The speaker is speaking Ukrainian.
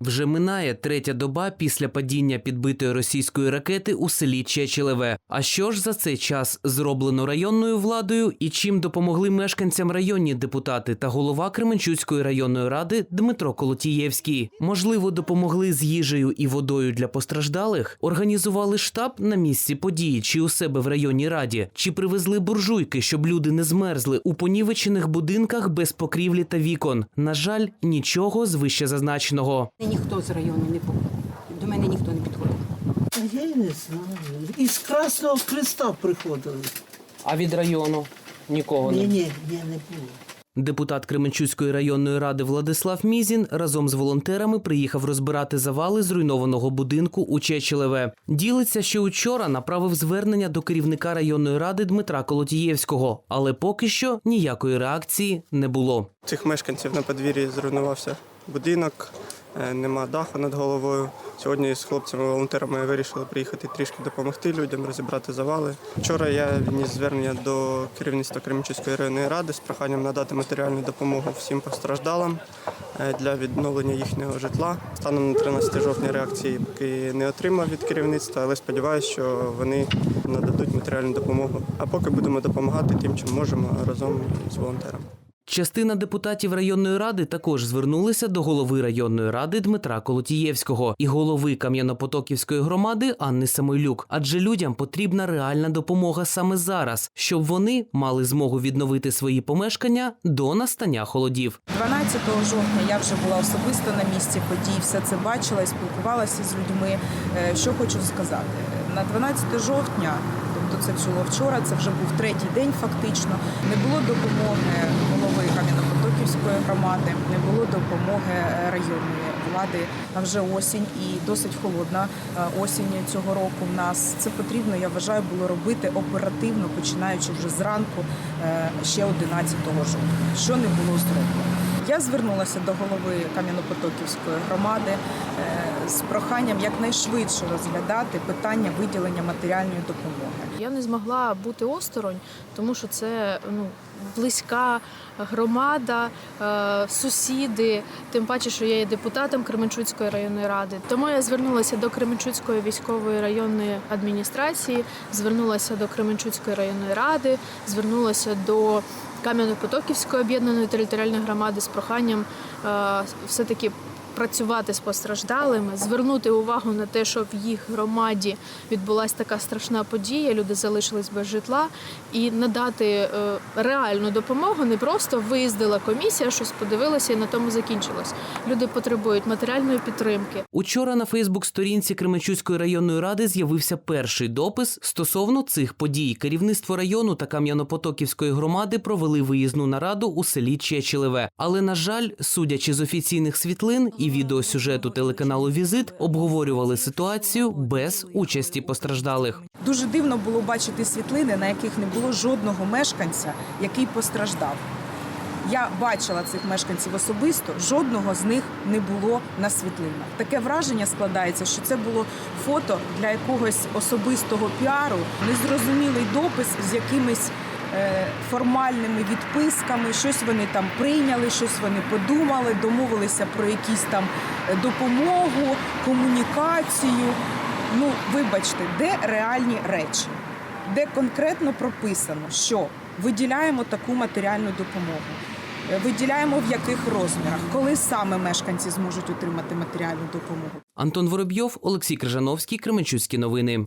Вже минає третя доба після падіння підбитої російської ракети у селі Чечелеве. А що ж за цей час зроблено районною владою і чим допомогли мешканцям районні депутати та голова Кременчуцької районної ради Дмитро Колотієвський? Можливо, допомогли з їжею і водою для постраждалих? Організували штаб на місці події чи у себе в районній раді? Чи привезли буржуйки, щоб люди не змерзли у понівечених будинках без покрівлі та вікон? На жаль, нічого з вище зазначеного. Ніхто з району не по- до мене ніхто не підходив. А я й не знаю. Із Красного Христа приходили. А від району нікого Ні, ні, ні, не було. Депутат Кременчуцької районної ради Владислав Мізін разом з волонтерами приїхав розбирати завали зруйнованого будинку у Чечелеве. Ділиться, що учора направив звернення до керівника районної ради Дмитра Колотієвського, але поки що ніякої реакції не було. Цих мешканців на подвір'ї зруйнувався будинок, е, нема даху над головою. Сьогодні з хлопцями-волонтерами вирішили приїхати трішки допомогти людям, розібрати завали. Вчора я вніс звернення до керівництва Кременчуцької районної ради з проханням надати матеріальну допомогу всім постраждалим е, для відновлення їхнього житла. Станом на 13 жовтня реакції поки не отримав від керівництва, але сподіваюся, що вони нададуть матеріальну допомогу. А поки будемо допомагати тим, чим можемо разом з волонтерами. Частина депутатів районної ради також звернулися до голови районної ради Дмитра Колотієвського і голови Кам'янопотоківської громади Анни Самойлюк. Адже людям потрібна реальна допомога саме зараз, щоб вони мали змогу відновити свої помешкання до настання холодів. 12 жовтня я вже була особисто на місці подій, все це бачила і спілкувалася з людьми. Е, Що хочу сказати, на 12 жовтня, тобто це було вчора, це вже був третій день фактично. Не було допомоги голови Кам'янопотоківської громади, не було допомоги е, районної влади. А вже осінь і досить холодна е, осінь цього року. В нас це потрібно, я вважаю, було робити оперативно, починаючи вже зранку е, ще 11 жовтня, що не було зроблено. Я звернулася до голови Кам'янопотоківської громади е, з проханням якнайшвидше розглядати питання виділення матеріальної допомоги. Я не змогла бути осторонь, тому що це ну близька громада, е, сусіди. Тим паче, що я є депутатом Кременчуцької районної ради. Тому я звернулася до Кременчуцької військової районної адміністрації, звернулася до Кременчуцької районної ради, звернулася до Кам'яно-Потоківської об'єднаної територіальної громади з проханням е, все-таки працювати з постраждалими, звернути увагу на те, що в їх громаді відбулася така страшна подія, люди залишились без житла, і надати е, реальну допомогу. Не просто виїздила комісія, щось подивилася і на тому закінчилось. Люди потребують матеріальної підтримки. Учора на Фейсбук-сторінці Кременчуцької районної ради з'явився перший допис стосовно цих подій. Керівництво району та Кам'янопотоківської громади провели виїзну нараду у селі Чечелеве. Але на жаль, судячи з офіційних світлин і відеосюжету телеканалу Візит, обговорювали ситуацію без участі постраждалих. Дуже дивно було бачити світлини, на яких не було жодного мешканця, який постраждав. Я бачила цих мешканців особисто, жодного з них не було на світлинах. Таке враження складається, що це було фото для якогось особистого піару, незрозумілий допис з якимись формальними відписками. Щось вони там прийняли, щось вони подумали, домовилися про якісь там е, допомогу, комунікацію. Ну, вибачте, де реальні речі, де конкретно прописано, що виділяємо таку матеріальну допомогу. е, Виділяємо в яких розмірах, коли саме мешканці зможуть отримати матеріальну допомогу. Антон Воробйов, Олексій Крижановський, Кременчуцькі новини.